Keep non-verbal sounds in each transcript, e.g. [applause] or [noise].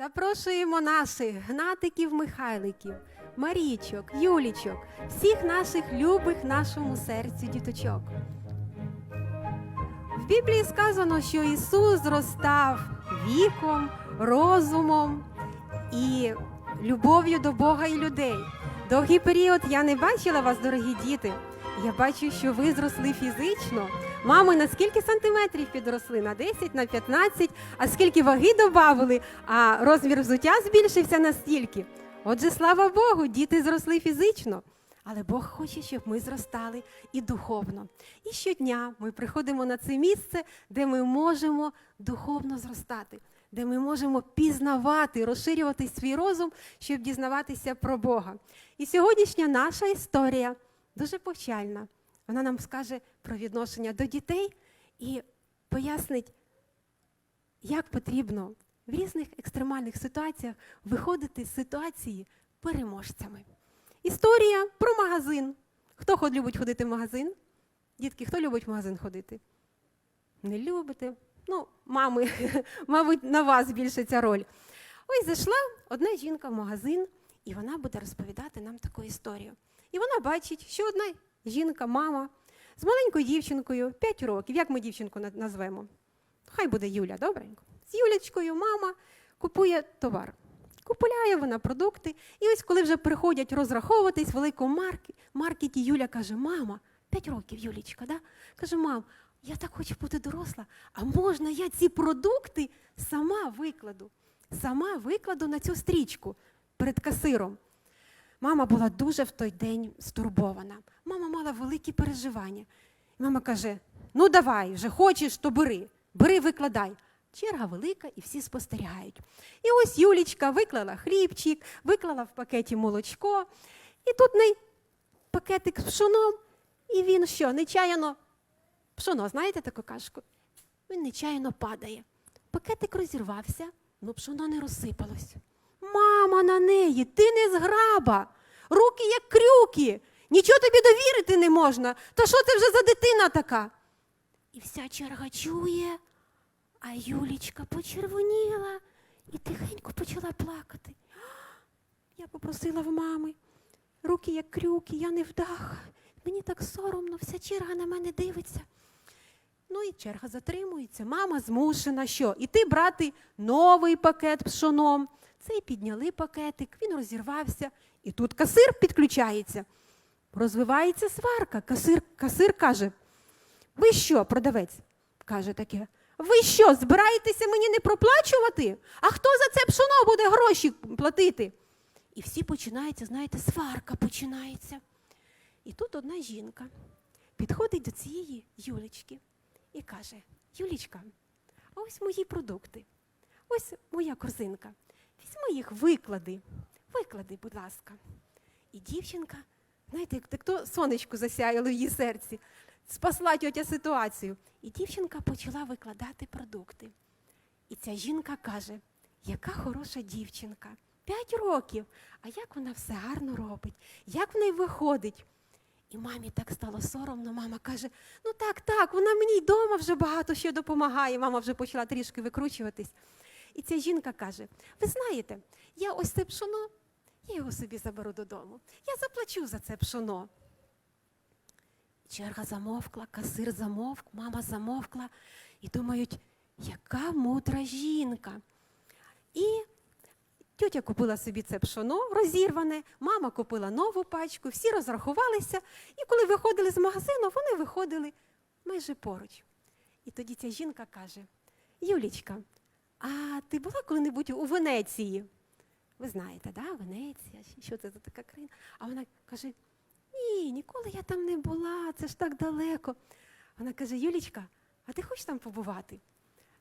Запрошуємо наших гнатиків Михайликів, Марічок, Юлічок, всіх наших любих нашому серцю діточок. В Біблії сказано, що Ісус зростав віком, розумом і любов'ю до Бога і людей. Довгий період я не бачила вас, дорогі діти. Я бачу, що ви зросли фізично. Мами, на скільки сантиметрів підросли? На 10, на 15, а скільки ваги додали, а розмір взуття збільшився настільки. Отже, слава Богу, діти зросли фізично. Але Бог хоче, щоб ми зростали і духовно. І щодня ми приходимо на це місце, де ми можемо духовно зростати, де ми можемо пізнавати, розширювати свій розум, щоб дізнаватися про Бога. І сьогоднішня наша історія дуже повчальна. Вона нам скаже про відношення до дітей і пояснить, як потрібно в різних екстремальних ситуаціях виходити з ситуації переможцями. Історія про магазин. Хто любить ходити в магазин? Дітки, хто любить в магазин ходити? Не любите? Ну, мами, [laughs] мабуть, на вас більше ця роль. Ось зайшла одна жінка в магазин, і вона буде розповідати нам таку історію. І вона бачить, що одна жінка, мама, з маленькою дівчинкою 5 років. Як ми дівчинку назвемо? Хай буде Юля, добренько. З Юлячкою мама купує товар. Купує вона продукти. І ось коли вже приходять розраховуватись в великому маркеті, Юля каже: Мама, 5 років, Юлічка, да? каже, мам, я так хочу бути доросла, а можна я ці продукти сама викладу? Сама викладу на цю стрічку перед касиром. Мама була дуже в той день стурбована. Мама мала великі переживання. Мама каже: ну давай, вже хочеш, то бери, бери, викладай. Черга велика і всі спостерігають. І ось Юлічка виклала хлібчик, виклала в пакеті молочко, і тут не пакетик з пшоном, і він що, нечаяно, пшоно, знаєте таку кашку? Він нечаяно падає. Пакетик розірвався, ну пшоно не розсипалось. Мама на неї, ти не зграба, руки як крюки, нічого тобі довірити не можна. Та що ти вже за дитина така? І вся черга чує, а Юлічка почервоніла і тихенько почала плакати. Я попросила в мами, руки як крюки, я не вдаха. Мені так соромно, вся черга на мене дивиться. Ну і черга затримується. Мама змушена що? Іти брати новий пакет пшоном. Цей підняли пакетик, він розірвався, і тут касир підключається. Розвивається сварка. Касир, касир каже: Ви що, продавець? каже таке. Ви що, збираєтеся мені не проплачувати? А хто за це пшоно буде гроші платити? І всі починається, знаєте, сварка починається. І тут одна жінка підходить до цієї Юлечки і каже: Юлічка, а ось мої продукти, ось моя корзинка. Візьми їх, виклади, виклади, будь ласка. І дівчинка, знаєте, як так то сонечко засяяло в її серці, спасла тьотя ситуацію. І дівчинка почала викладати продукти. І ця жінка каже: яка хороша дівчинка, п'ять років, а як вона все гарно робить, як в неї виходить. І мамі так стало соромно. Мама каже: ну так, так, вона мені й дома вже багато що допомагає. Мама вже почала трішки викручуватись. І ця жінка каже: Ви знаєте, я ось це пшоно, я його собі заберу додому. Я заплачу за це пшоно. Черга замовкла, касир замовк, мама замовкла і думають, яка мудра жінка. І тьотя купила собі це пшоно розірване, мама купила нову пачку, всі розрахувалися, і коли виходили з магазину, вони виходили майже поруч. І тоді ця жінка каже: Юлічка, а ти була коли-небудь у Венеції? Ви знаєте, да? Венеція, що це за така країна? А вона каже: Ні, ніколи я там не була, це ж так далеко. Вона каже: Юлічка, а ти хочеш там побувати?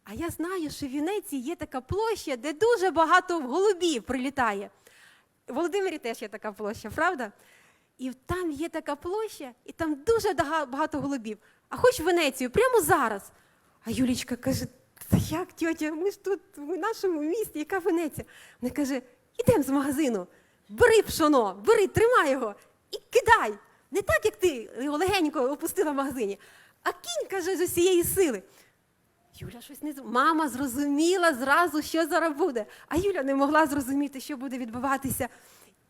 А я знаю, що в Венеції є така площа, де дуже багато голубів прилітає. В Володимирі теж є така площа, правда? І там є така площа, і там дуже багато голубів. А хоч в Венецію, прямо зараз. А Юлічка каже: Та як, тьотя, ми ж тут в нашому місті, яка Венеція? Вона каже: ідемо з магазину, бери пшоно, бери, тримай його і кидай. Не так, як ти його легенько опустила в магазині, а кінь, каже, з усієї сили. Юля щось не мама зрозуміла зразу, що зараз буде. А Юля не могла зрозуміти, що буде відбуватися.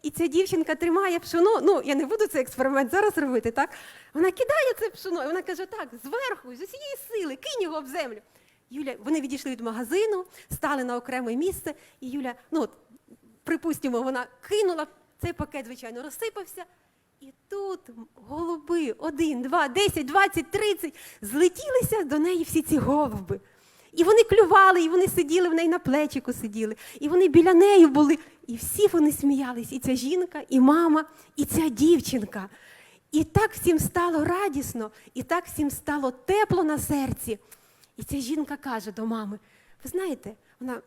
І ця дівчинка тримає пшоно. Ну, я не буду цей експеримент зараз робити, так? Вона кидає це пшоно, і вона каже: так, зверху, з усієї сили, кинь його в землю. Юля, вони відійшли від магазину, стали на окреме місце, і Юля, ну, от, припустимо, вона кинула цей пакет, звичайно, розсипався. І тут голуби, один, два, десять, двадцять, тридцять, злетілися до неї всі ці голуби. І вони клювали, і вони сиділи в неї на плечику сиділи, і вони біля неї були. І всі вони сміялись, і ця жінка, і мама, і ця дівчинка. І так всім стало радісно, і так всім стало тепло на серці. І ця жінка каже до мами: ви знаєте, вона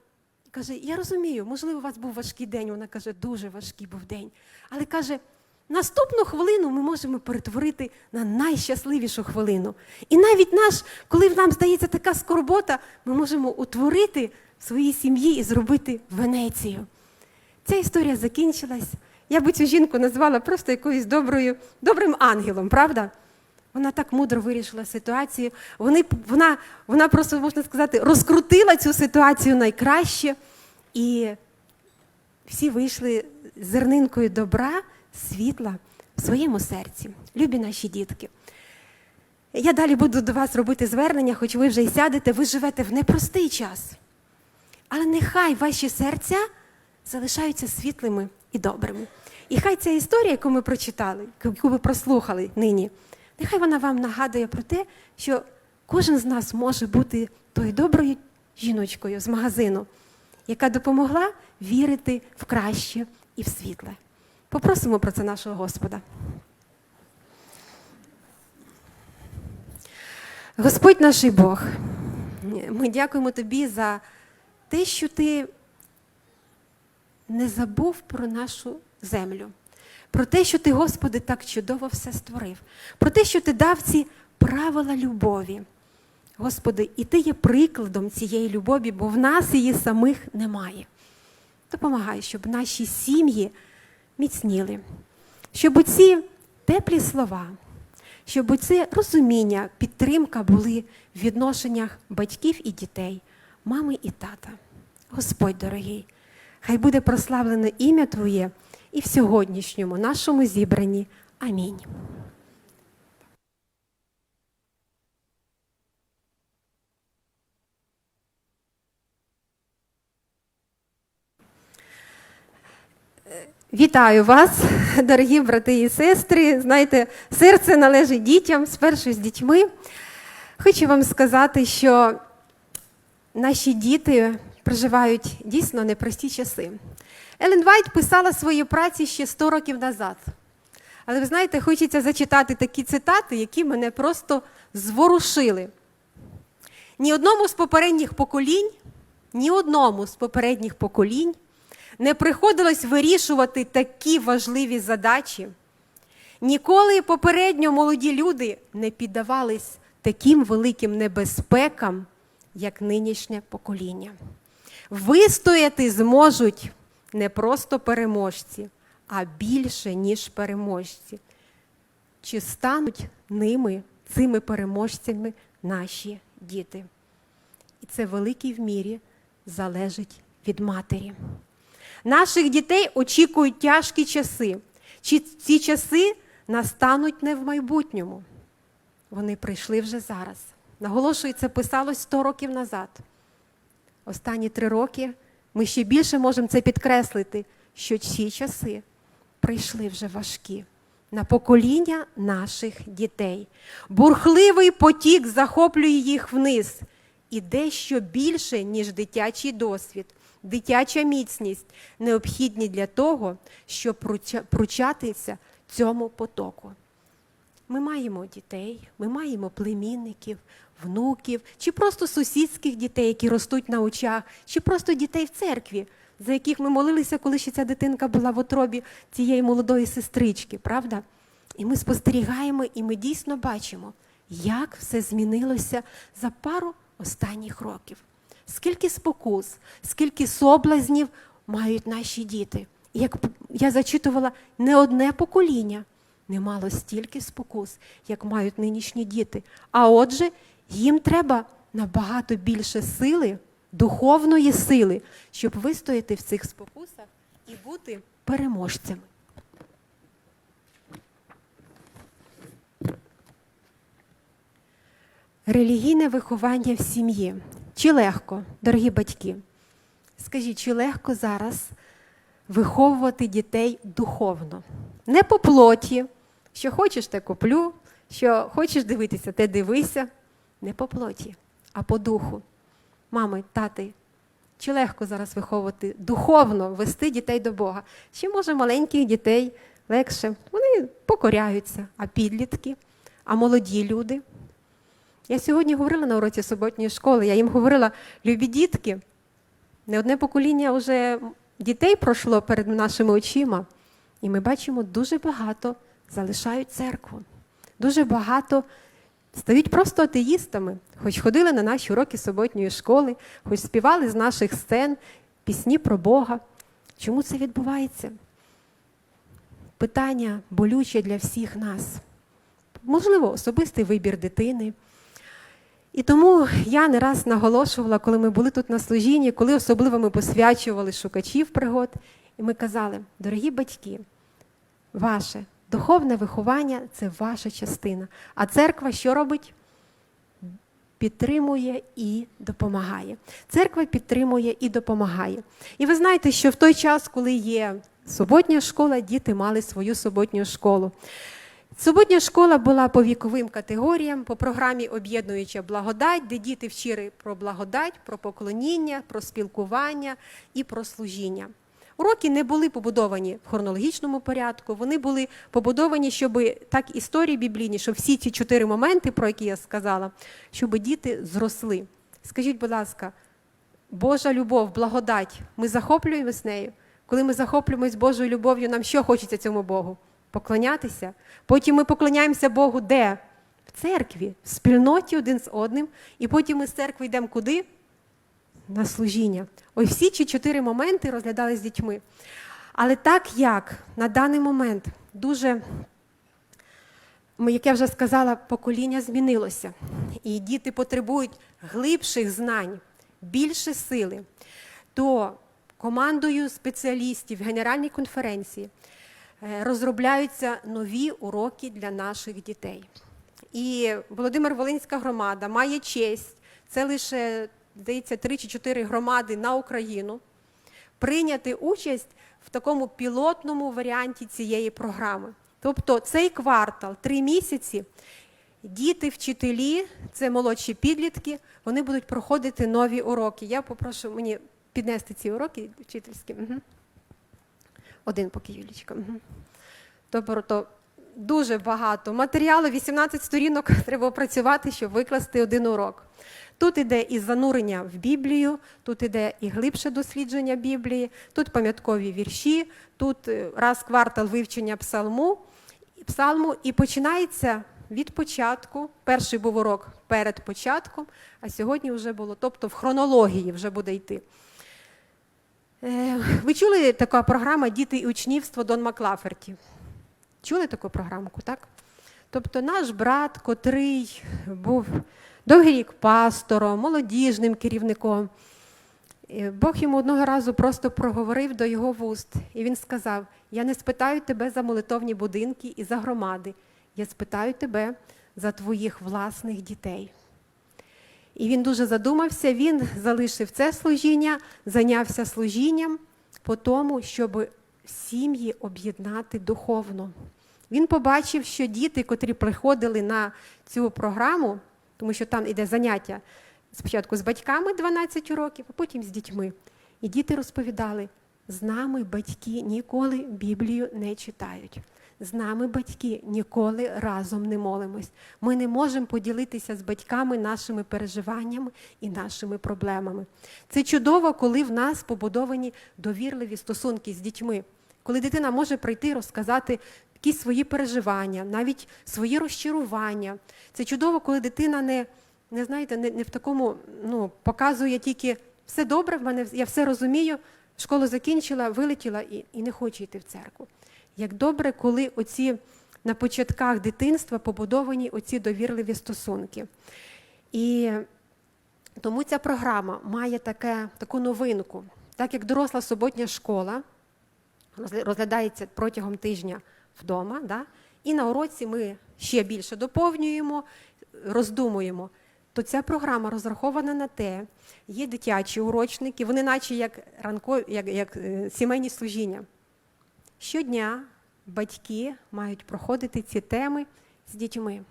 каже: Я розумію, можливо, у вас був важкий день. Вона каже, дуже важкий був день. Але каже, наступну хвилину ми можемо перетворити на найщасливішу хвилину. І навіть наш, коли нам здається така скорбота, ми можемо утворити в своїй сім'ї і зробити Венецію. Ця історія закінчилась. Я би цю жінку назвала просто якоюсь доброю, добрим ангелом, правда? Вона так мудро вирішила ситуацію. Вони, вона, вона просто, можна сказати, розкрутила цю ситуацію найкраще. І всі вийшли зернинкою добра, світла в своєму серці. Любі наші дітки. Я далі буду до вас робити звернення, хоч ви вже й сядете, ви живете в непростий час. Але нехай ваші серця залишаються світлими і добрими. І хай ця історія, яку ми прочитали, яку ви прослухали нині, нехай вона вам нагадує про те, що кожен з нас може бути тою доброю жіночкою з магазину, яка допомогла вірити в краще і в світле. Попросимо про це нашого Господа. Господь наш Бог, ми дякуємо Тобі за те, що Ти не забув про нашу землю, про те, що ти, Господи, так чудово все створив, про те, що ти дав ці правила любові. Господи, і ти є прикладом цієї любові, бо в нас її самих немає. Допомагай, щоб наші сім'ї міцніли, щоб оці теплі слова, щоб оце розуміння, підтримка були в відношеннях батьків і дітей, мами і тата. Господь дорогий, хай буде прославлене ім'я Твоє і в сьогоднішньому нашому зібранні. Амінь. Вітаю вас, дорогі брати і сестри. Знаєте, серце належить дітям, спершу з дітьми. Хочу вам сказати, що наші діти проживають дійсно непрості часи. Елен Вайт писала свої праці ще 100 років назад. Але ви знаєте, хочеться зачитати такі цитати, які мене просто зворушили. Ні одному з попередніх поколінь, ні одному з попередніх поколінь не приходилось вирішувати такі важливі задачі. Ніколи попередньо молоді люди не піддавались таким великим небезпекам, як нинішнє покоління. Вистояти зможуть не просто переможці, а більше, ніж переможці. Чи стануть ними, цими переможцями, наші діти? І це в великій в мірі залежить від матері. Наших дітей очікують тяжкі часи. Чи ці часи настануть не в майбутньому? Вони прийшли вже зараз. Наголошую, це писалось 100 років назад. Останні три роки ми ще більше можемо це підкреслити, що ці часи прийшли вже важкі на покоління наших дітей. Бурхливий потік захоплює їх вниз і дещо більше, ніж дитячий досвід, дитяча міцність необхідні для того, щоб пруча- пручатися цьому потоку. Ми маємо дітей, ми маємо племінників, внуків, чи просто сусідських дітей, які ростуть на очах, чи просто дітей в церкві, за яких ми молилися, коли ще ця дитинка була в отробі цієї молодої сестрички, правда? І ми спостерігаємо, і ми дійсно бачимо, як все змінилося за пару останніх років. Скільки спокус, скільки соблазнів мають наші діти. Як я зачитувала, не одне покоління не мало стільки спокус, як мають нинішні діти. А отже, їм треба набагато більше сили, духовної сили, щоб вистояти в цих спокусах і бути переможцями. Релігійне виховання в сім'ї. Чи легко, дорогі батьки? Скажіть, чи легко зараз виховувати дітей духовно? Не по плоті, що хочеш, те куплю, що хочеш дивитися, те дивися. Не по плоті, а по духу. Мами, тати, чи легко зараз виховувати духовно вести дітей до Бога? Чи може маленьких дітей легше? Вони покоряються, а підлітки, а молоді люди. Я сьогодні говорила на уроці суботньої школи, я їм говорила, любі дітки, не одне покоління вже дітей пройшло перед нашими очима, і ми бачимо, дуже багато залишають церкву. Дуже багато стають просто атеїстами, хоч ходили на наші уроки суботньої школи, хоч співали з наших сцен пісні про Бога. Чому це відбувається? Питання болюче для всіх нас. Можливо, особистий вибір дитини. І тому я не раз наголошувала, коли ми були тут на служінні, коли особливо ми посвячували шукачів пригод, і ми казали, дорогі батьки, ваше духовне виховання це ваша частина. А церква що робить? Підтримує і допомагає. Церква підтримує і допомагає. І ви знаєте, що в той час, коли є суботня школа, діти мали свою суботню школу. Суботня школа була по віковим категоріям, по програмі Об'єднуюча благодать, де діти вчили про благодать, про поклоніння, про спілкування і про служіння. Уроки не були побудовані в хронологічному порядку, вони були побудовані, щоб так історії біблійні, щоб всі ці чотири моменти, про які я сказала, щоб діти зросли. Скажіть, будь ласка, Божа любов, благодать, ми захоплюємось нею. Коли ми захоплюємось Божою любов'ю, нам що хочеться цьому Богу? Поклонятися. Потім ми поклоняємося Богу де? В церкві, в спільноті один з одним. І потім ми з церкви йдемо куди? На служіння. Ось всі ці чотири моменти розглядали з дітьми. Але так як на даний момент дуже, як я вже сказала, покоління змінилося. І діти потребують глибших знань, більше сили, то командою спеціалістів Генеральній конференції розробляються нові уроки для наших дітей. І Володимир Волинська громада має честь, це лише, здається, 3 чи 4 громади на Україну, прийняти участь в такому пілотному варіанті цієї програми. Тобто цей квартал, три місяці, діти, вчителі, це молодші підлітки, вони будуть проходити нові уроки. Я попрошу мені піднести ці уроки вчительські. Угу. Один поки Юлічка. Угу. Тобто дуже багато матеріалу, 18 сторінок треба опрацювати, щоб викласти один урок. Тут іде і занурення в Біблію, тут іде і глибше дослідження Біблії, тут пам'яткові вірші, тут е, раз квартал вивчення псалму, псалму і починається від початку. Перший був урок перед початком, а сьогодні вже було, тобто в хронології вже буде йти. Е, ви чули така програма Діти і учнівство Дон Маклаферті? Чули таку програмку, так? Тобто наш брат, котрий був довгий рік пастором, молодіжним керівником, Бог йому одного разу просто проговорив до його вуст, і він сказав: Я не спитаю тебе за молитовні будинки і за громади, я спитаю тебе за твоїх власних дітей. І він дуже задумався, він залишив це служіння, зайнявся служінням по тому, щоб сім'ї об'єднати духовно. Він побачив, що діти, котрі приходили на цю програму, тому що там іде заняття спочатку з батьками 12 років, а потім з дітьми. І діти розповідали: з нами батьки ніколи Біблію не читають. З нами батьки ніколи разом не молимось. Ми не можемо поділитися з батьками нашими переживаннями і нашими проблемами. Це чудово, коли в нас побудовані довірливі стосунки з дітьми, коли дитина може прийти і розказати якісь свої переживання, навіть свої розчарування. Це чудово, коли дитина не не знаєте, не, не в такому ну, показує тільки все добре, в мене я все розумію, школу закінчила, вилетіла і, і не хочу йти в церкву. Як добре, коли оці на початках дитинства побудовані оці довірливі стосунки. І Тому ця програма має таке, таку новинку. Так як доросла суботня школа розглядається протягом тижня вдома, да? і на уроці ми ще більше доповнюємо, роздумуємо. То ця програма розрахована на те, є дитячі урочники, вони наче як ранкові, як, як е, сімейні служіння. Щодня батьки мають проходити ці теми з дітьми.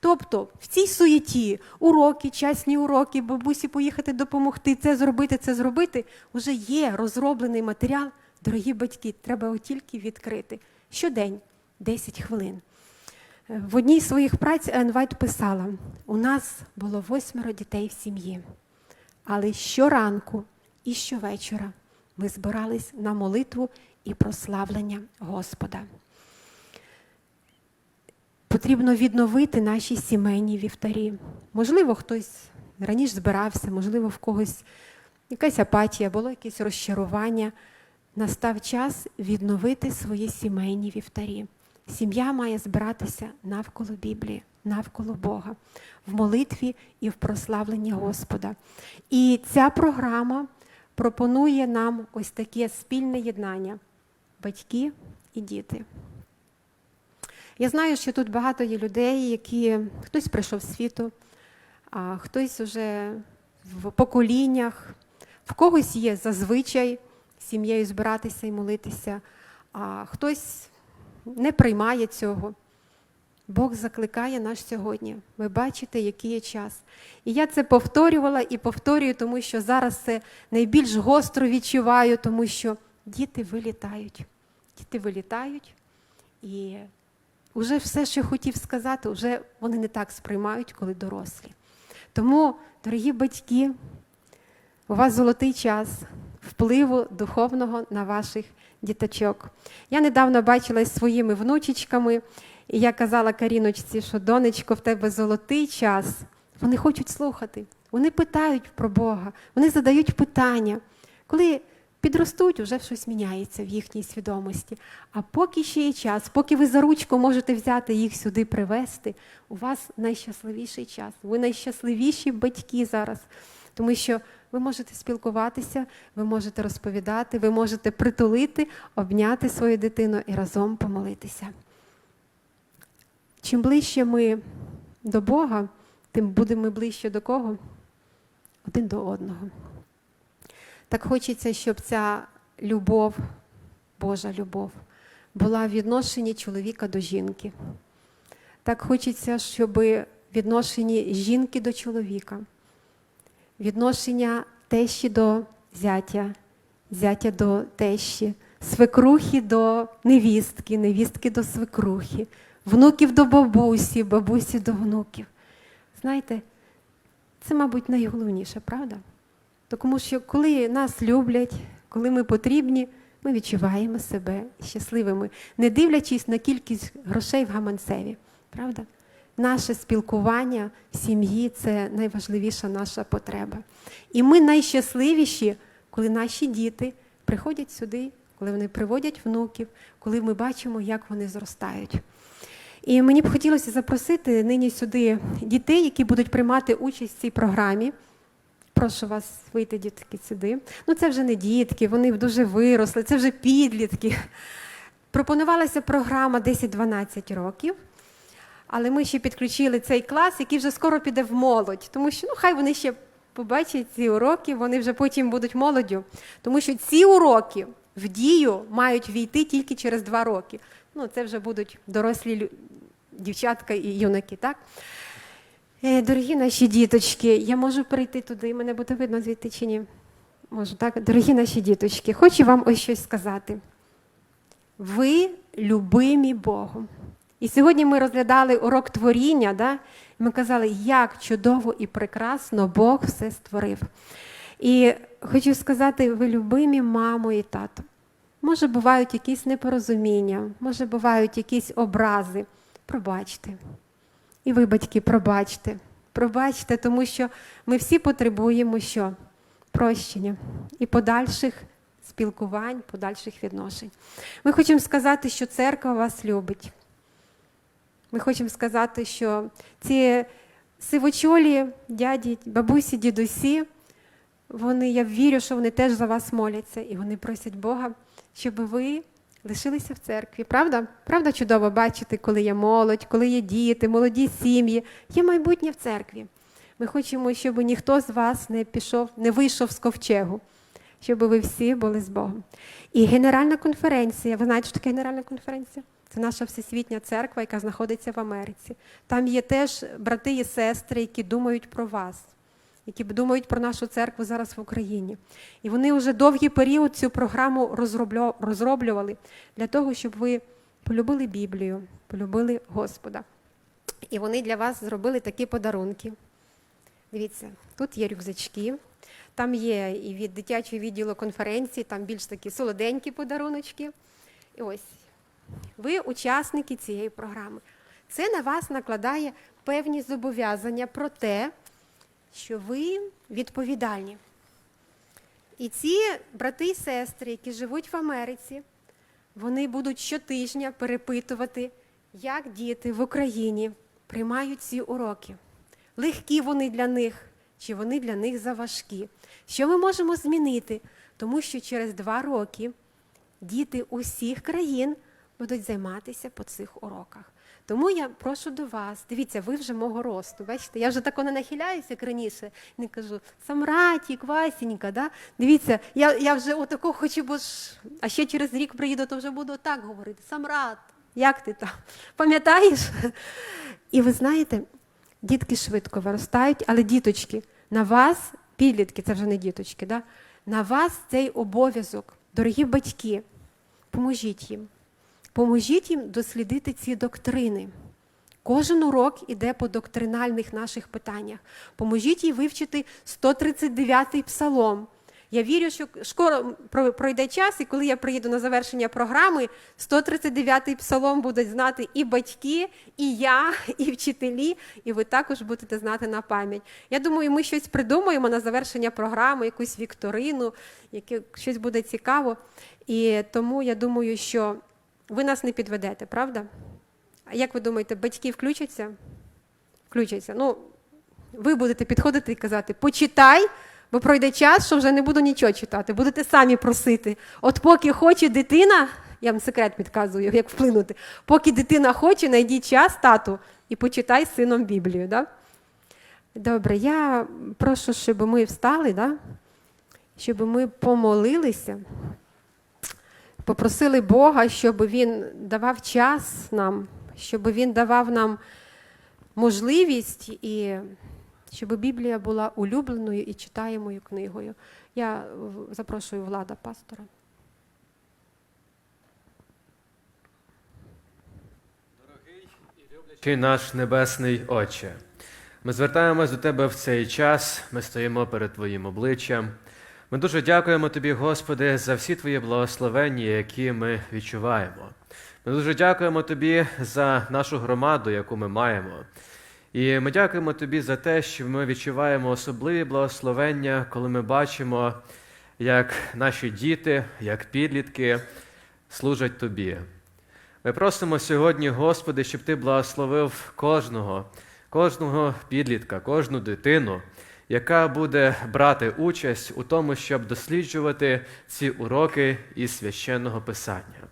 Тобто в цій суєті уроки, часні уроки, бабусі поїхати допомогти, це зробити, це зробити, вже є розроблений матеріал. Дорогі батьки, треба його тільки відкрити. Щодень 10 хвилин. В одній з своїх праць Ен Вайт писала: у нас було восьмеро дітей в сім'ї, але щоранку і щовечора ми збирались на молитву і прославлення Господа. Потрібно відновити наші сімейні вівтарі. Можливо, хтось раніше збирався, можливо, в когось якась апатія, було якесь розчарування. Настав час відновити свої сімейні вівтарі. Сім'я має збиратися навколо Біблії, навколо Бога, в молитві і в прославленні Господа. І ця програма пропонує нам ось таке спільне єднання батьки і діти. Я знаю, що тут багато є людей, які хтось прийшов з світу, а хтось вже в поколіннях, в когось є зазвичай сім'єю збиратися і молитися, а хтось не приймає цього. Бог закликає нас сьогодні. Ви бачите, який є час. І я це повторювала і повторюю, тому що зараз це найбільш гостро відчуваю, тому що діти вилітають. Діти вилітають, і вже все, що хотів сказати, вже вони не так сприймають, коли дорослі. Тому, дорогі батьки, у вас золотий час впливу духовного на ваших діточок. Я недавно бачила із своїми внучечками, і я казала Каріночці, що донечко, в тебе золотий час. Вони хочуть слухати, вони питають про Бога, вони задають питання. Коли підростуть, вже щось міняється в їхній свідомості. А поки ще є час, поки ви за ручку можете взяти їх сюди привезти, у вас найщасливіший час. Ви найщасливіші батьки зараз, тому що ви можете спілкуватися, ви можете розповідати, ви можете притулити, обняти свою дитину і разом помолитися. Чим ближче ми до Бога, тим будемо ми ближче до кого? Один до одного. Так хочеться, щоб ця любов, Божа любов, була в відношенні чоловіка до жінки. Так хочеться, щоб відношенні жінки до чоловіка, відношення тещі до зятя, зятя до тещі, свекрухи до невістки, невістки до свекрухи, внуків до бабусі, бабусі до внуків. Знаєте, це, мабуть, найголовніше, правда? Тому що коли нас люблять, коли ми потрібні, ми відчуваємо себе щасливими, не дивлячись на кількість грошей в гаманцеві. Правда? Наше спілкування в сім'ї це найважливіша наша потреба. І ми найщасливіші, коли наші діти приходять сюди, коли вони приводять внуків, коли ми бачимо, як вони зростають. І мені б хотілося запросити нині сюди дітей, які будуть приймати участь в цій програмі. Прошу вас вийти, дітки, сюди. Ну, це вже не дітки, вони дуже виросли, це вже підлітки. Пропонувалася програма 10-12 років, але ми ще підключили цей клас, який вже скоро піде в молодь, тому що ну, хай вони ще побачать ці уроки, вони вже потім будуть молоддю. Тому що ці уроки в дію мають війти тільки через два роки. Ну, це вже будуть дорослі дівчатка і юнаки, так? Е, Дорогі наші діточки, я можу перейти туди, мене буде видно звідти чи ні? Можу, так? Дорогі наші діточки, хочу вам ось щось сказати. Ви любимі Богом. І сьогодні ми розглядали урок творіння, да? ми казали, як чудово і прекрасно Бог все створив. І хочу сказати, ви любимі мамо і тато. Може, бувають якісь непорозуміння, може, бувають якісь образи. Пробачте. І ви, батьки, пробачте. Пробачте, тому що ми всі потребуємо що? Прощення і подальших спілкувань, подальших відношень. Ми хочемо сказати, що церква вас любить. Ми хочемо сказати, що ці сивочолі, дяді, бабусі, дідусі, вони, я вірю, що вони теж за вас моляться, і вони просять Бога, щоб ви лишилися в церкві. Правда? Правда чудово бачити, коли є молодь, коли є діти, молоді сім'ї, є майбутнє в церкві. Ми хочемо, щоб ніхто з вас не пішов, не вийшов з ковчегу, щоб ви всі були з Богом. І генеральна конференція, ви знаєте, що таке генеральна конференція? Це наша всесвітня церква, яка знаходиться в Америці. Там є теж брати і сестри, які думають про вас, які думають про нашу церкву зараз в Україні. І вони вже довгий період цю програму розроблювали для того, щоб ви полюбили Біблію, полюбили Господа. І вони для вас зробили такі подарунки. Дивіться, тут є рюкзачки, там є і від дитячого відділу конференції, там більш такі солоденькі подаруночки. І ось ви учасники цієї програми. Це на вас накладає певні зобов'язання про те, що ви відповідальні. І ці брати і сестри, які живуть в Америці, вони будуть щотижня перепитувати, як діти в Україні приймають ці уроки. Легкі вони для них, чи вони для них заважкі. Що ми можемо змінити? Тому що через два роки діти усіх країн будуть займатися по цих уроках. Тому я прошу до вас, дивіться, ви вже мого росту. Бачите, я вже тако не нахиляюся, як раніше, не кажу Самратік, Васінька, да? дивіться, я, я вже отако хочу, бо ж, а ще через рік приїду, то вже буду так говорити. Самрат, як ти там? Пам'ятаєш? І ви знаєте, дітки швидко виростають, але діточки, на вас, підлітки, це вже не діточки, да? на вас цей обов'язок, дорогі батьки, поможіть їм. Поможіть їм дослідити ці доктрини. Кожен урок іде по доктринальних наших питаннях. Поможіть їй вивчити 139-й псалом. Я вірю, що скоро пройде час, і коли я приїду на завершення програми, 139-й псалом будуть знати і батьки, і я, і вчителі, і ви також будете знати на пам'ять. Я думаю, ми щось придумаємо на завершення програми, якусь вікторину, яке щось буде цікаво. І тому я думаю, що ви нас не підведете, правда? А як ви думаєте, батьки включаться? Включаться. Ну, ви будете підходити і казати, почитай, бо пройде час, що вже не буду нічого читати. Будете самі просити. От поки хоче дитина, я вам секрет підказую, як вплинути. Поки дитина хоче, знайдіть час, тату, і почитай з сином Біблію. Да? Добре, я прошу, щоб ми встали, да? щоб ми помолилися попросили Бога, щоб Він давав час нам, щоб Він давав нам можливість і щоб Біблія була улюбленою і читаємою книгою. Я запрошую влада пастора. Чи наш небесний Отче, ми звертаємось до Тебе в цей час, ми стоїмо перед Твоїм обличчям. Ми дуже дякуємо Тобі, Господи, за всі Твої благословення, які ми відчуваємо. Ми дуже дякуємо Тобі за нашу громаду, яку ми маємо. І ми дякуємо Тобі за те, що ми відчуваємо особливі благословення, коли ми бачимо, як наші діти, як підлітки служать Тобі. Ми просимо сьогодні, Господи, щоб Ти благословив кожного, кожного підлітка, кожну дитину, яка буде брати участь у тому, щоб досліджувати ці уроки із священного писання.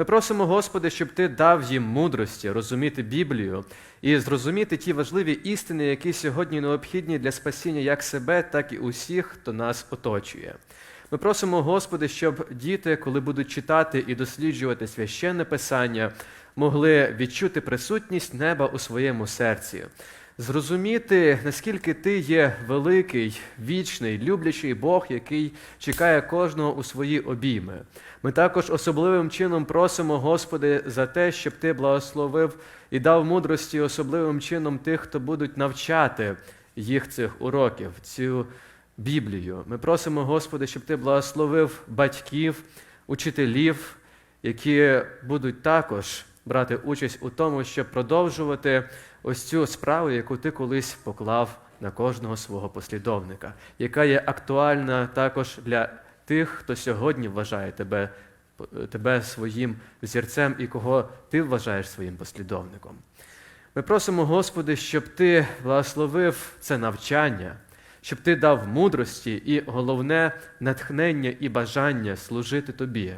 Ми просимо, Господи, щоб Ти дав їм мудрості розуміти Біблію і зрозуміти ті важливі істини, які сьогодні необхідні для спасіння як себе, так і усіх, хто нас оточує. Ми просимо, Господи, щоб діти, коли будуть читати і досліджувати священне писання, могли відчути присутність неба у своєму серці, зрозуміти, наскільки ти є великий, вічний, люблячий Бог, який чекає кожного у свої обійми. Ми також особливим чином просимо, Господи, за те, щоб Ти благословив і дав мудрості особливим чином тих, хто будуть навчати їх цих уроків, цю Біблію. Ми просимо, Господи, щоб Ти благословив батьків, учителів, які будуть також брати участь у тому, щоб продовжувати ось цю справу, яку ти колись поклав на кожного свого послідовника, яка є актуальна також для тих, хто сьогодні вважає тебе, тебе своїм взірцем і кого ти вважаєш своїм послідовником. Ми просимо, Господи, щоб Ти благословив це навчання, щоб Ти дав мудрості і головне натхнення і бажання служити Тобі.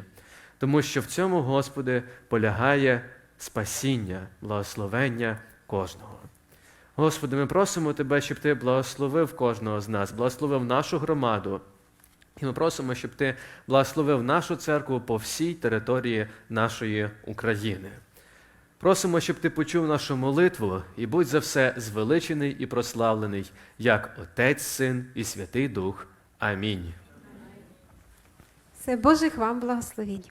Тому що в цьому, Господи, полягає спасіння, благословення кожного. Господи, ми просимо Тебе, щоб Ти благословив кожного з нас, благословив нашу громаду. І ми просимо, щоб Ти благословив нашу церкву по всій території нашої України. Просимо, щоб Ти почув нашу молитву і будь за все звеличений і прославлений, як Отець, Син і Святий Дух. Амінь. Це Божих вам благословінь.